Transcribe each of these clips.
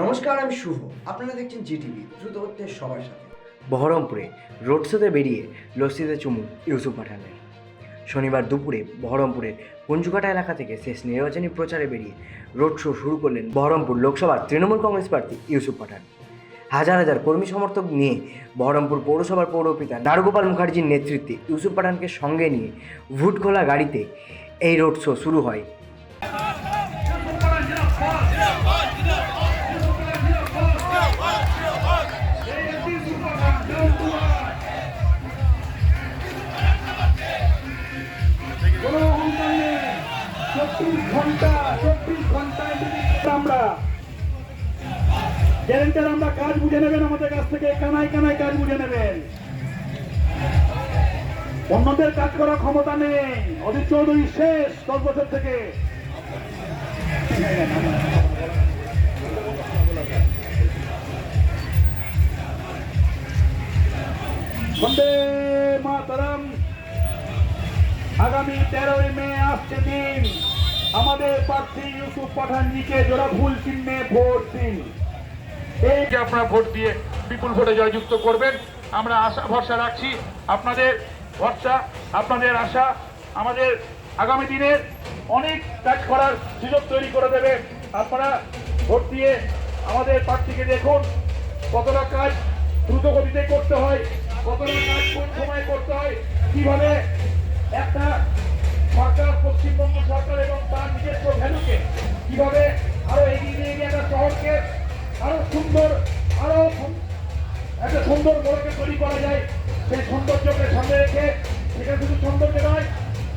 নমস্কার, আমি শুভ। আপনারা দেখছেন জিটিভি, দ্রুত হচ্ছে সবার সাথে। বহরমপুরে রোড শোতে বেরিয়ে লস্যিতে চুমু ইউসুফ পাঠানের। শনিবার দুপুরে বহরমপুরের পঞ্চুকাটা এলাকা থেকে শেষ নির্বাচনী প্রচারে বেরিয়ে রোড শো শুরু করলেন বহরমপুর লোকসভার তৃণমূল কংগ্রেস প্রার্থী ইউসুফ পাঠান। হাজার হাজার কর্মী সমর্থক নিয়ে বহরমপুর পৌরসভার পৌরপিতা নারগোপাল মুখার্জির নেতৃত্বে ইউসুফ পাঠানকে সঙ্গে নিয়ে ভুট খোলা গাড়িতে এই রোড শো শুরু হয়। চব্বিশ ঘণ্টা আমরা। গ্যারেন্টার আমরা কাজ বুঝে নেবেন আমাদের কাছ থেকে, কানায় কানায় কাজ বুঝে নেবেন। অন্যদের কাজ করার ক্ষমতা নেই। অজিত চৌধুরী শেষ দশ বছর থেকে। বন্দে মাতরম। আগামী তেরোই মে আসছে দিন। আমাদের প্রার্থী ইউসুফ পাঠানজিকে জোড়া ভুল চিহ্নে ভোট দিন। এই যে আপনারা ভোট দিয়ে বিপুল ভোটে জয়যুক্ত করবেন, আমরা আশা, ভরসা রাখছি আপনাদের ভরসা, আপনাদের আশা, আমাদের আগামী দিনের অনেক কাজ করার সুযোগ তৈরি করে দেবে। আপনারা ভোট দিয়ে আমাদের প্রার্থীকে দেখুন, কতটা কাজ দ্রুত গতিতে করতে হয়, কতটা কাজ কোন সময় করতে হয়, কীভাবে একটা সরকার, পশ্চিমবঙ্গ সরকার এবং তার নিজস্ব ভ্যালুকে কীভাবে আরও এগিয়ে নিয়ে গিয়ে একটা শহরকে আরও সুন্দর আরও সু- একটা সুন্দর মোড়কে তৈরি করা যায়, সেই সৌন্দর্যকে সামনে রেখে সেখানে শুধু সৌন্দর্য নয়,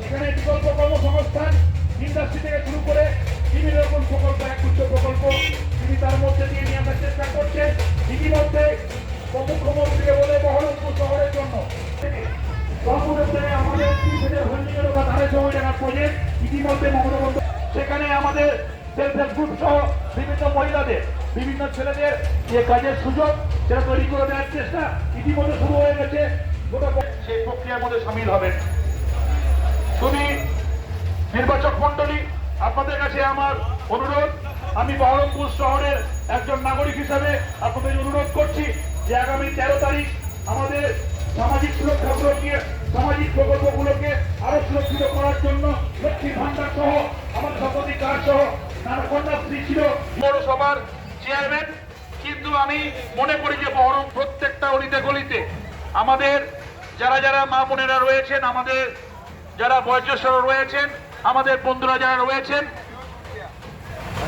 এখানে বিকল্প কর্মসংস্থান ইন্ডাস্ট্রি থেকে শুরু করে বিভিন্ন রকম প্রকল্প একগুচ্ছ প্রকল্প তিনি তার মধ্যে দিয়ে নিয়ে আসার চেষ্টা করছেন। ইতিমধ্যে মুখ্যমন্ত্রীকে বলে বহরমপুর শহরের জন্য। আমাদের ইতিমধ্যে সেখানে আমাদের সেলফ হেল্প গ্রুপ সহ মহিলাদের, বিভিন্ন ছেলেদের যে কাজের সুযোগ সেটা তৈরি করে দেওয়ার চেষ্টা ইতিমধ্যে শুরু হয়ে গেছে। সেই প্রক্রিয়ার মধ্যে সামিল হবেন। শুধু নির্বাচক মন্ডলী আপনাদের কাছে আমার অনুরোধ। আমি বহরমপুর শহরের একজন নাগরিক হিসাবে আপনাদের অনুরোধ করছি যে আগামী তেরো তারিখ আমাদের সামাজিক সুরক্ষাগুলোকে সামাজিক প্রকল্পগুলোকে আরও সুরক্ষিত করার জন্য লক্ষ্মী ভান্ডার সহ, আমার সম্পত্তি কার্ড সহ ছিল পৌরসভার চেয়ারম্যান। কিন্তু আমি মনে করি যে বহরম প্রত্যেকটা অলিতে গলিতে আমাদের যারা যারা মা বোনেরা রয়েছেন, আমাদের যারা বয়োজ্যেষ্ঠরা রয়েছেন, আমাদের বন্ধুরা যারা রয়েছেন,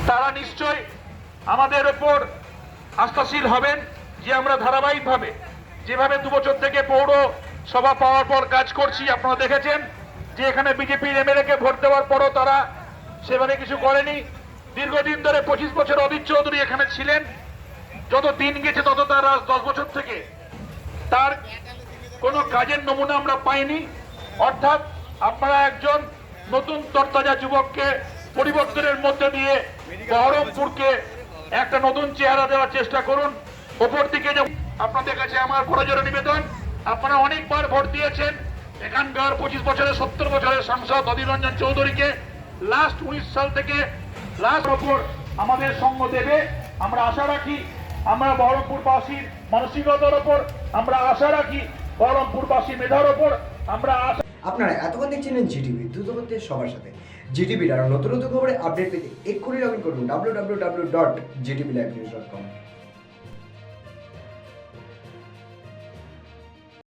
তারা নিশ্চয় আমাদের ওপর আস্থাশীল হবেন যে আমরা ধারাবাহিকভাবে যেভাবে দু বছর থেকে পৌর সভা পাওয়ার পর কাজ করছি, আপনারা দেখেছেন যে এখানে বিজেপির এমএলএ কে ভোট দেওয়ার পরও তারা সেভাবে কিছু করেনি। দীর্ঘদিন ধরে পঁচিশ বছর অদিত চৌধুরী এখানে ছিলেন, যত দিন গেছে তত তার আজ দশ বছর থেকে। তার কোনো কাজের নমুনা আমরা পাইনি। অর্থাৎ আপনারা একজন নতুন তরতাজা যুবককে পরিবর্তনের মধ্যে দিয়ে বহরমপুরকে একটা নতুন চেহারা দেওয়ার চেষ্টা করুন। ওপর দিকে যে আপনাদের কাছে আমার বড়জোর নিবেদন, আপনারা অনেকবার ভোট দিয়েছেন। এখানকার পঁচিশ বছরের, সত্তর বছরের সাংসদ অধীর রঞ্জন চৌধুরীকে। লাস্ট উনিশ সাল থেকে লাস্ট ওপর আমাদের সঙ্গ দেবে। আমরা আশা রাখি আমরা বহরমপুরবাসীর মানসিকতার ওপর, আমরা আশা রাখি বহরমপুরবাসী মেধার ওপর, আমরা আশা আপনারা এতক্ষণ দেখছিলেন জিটিভি দ্রুত সবার সাথে। জিটিভির আরও নতুন নতুন খবরে আপডেট পেতে এক্ষুনি লগ ইন করুন W W W dot GTV live news dot com